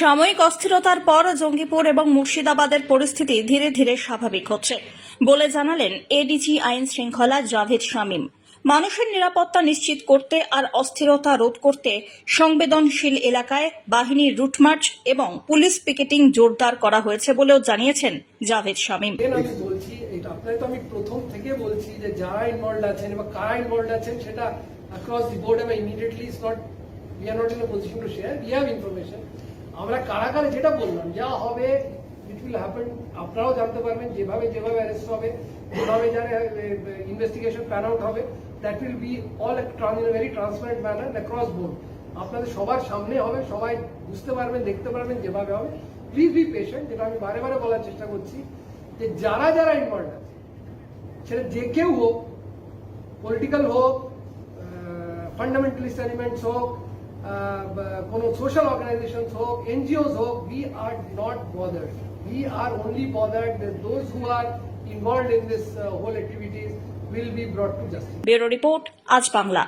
সাময়িক অস্থিরতার পর জঙ্গিপুর এবং মুর্শিদাবাদের পরিস্থিতি ধীরে ধীরে স্বাভাবিক হচ্ছে, বলে জানালেন এডিজি আইন শৃঙ্খলা জাভেদ শামীম। মানুষের নিরাপত্তা নিশ্চিত করতে আর অস্থিরতা রোধ করতে সংবেদনশীল এলাকায় বাহিনীর রুটমার্চ এবং পুলিশ পিকেটিং জোরদার করা হয়েছে বলেও জানিয়েছেন জাভেদ শামীম। আমি প্রথম থেকে বলছি যে যারা ইনভলভ আছেন কারা ইনভলভ আছেন, সেটা অ্যাক্রস দি বোর্ড এবং ইমিডিয়েটলি নট আমরা কারা কারা যেটা বললাম, যা হবে ইট উইল হ্যাপেন আপনারাও জানতে পারবেন, যেভাবে যেভাবে অ্যারেস্ট হবে, যেভাবে যারা ইনভেস্টিগেশন প্ল্যান আউট হবে that will be all in very transparent manner across board আপনাদের সবার সামনে হবে, সবাই বুঝতে পারবেন, দেখতে পারবেন যেভাবে হবে। প্লিজ বি পেশেন্ট যেটা আমি বারে বারে বলার চেষ্টা করছি, যে যারা যারা ইনভলভ আছে, সেটা যে কেউ হোক পলিটিক্যাল হোক ফান্ডামেন্টালিস্ট এলিমেন্টস হোক কোনো সোশ্যাল অর্গানাইজেশন হোক এনজিওস হোক we are not bothered we are only bothered those who are involve in this whole activities will be brought to justice bureau report Aaj Bangla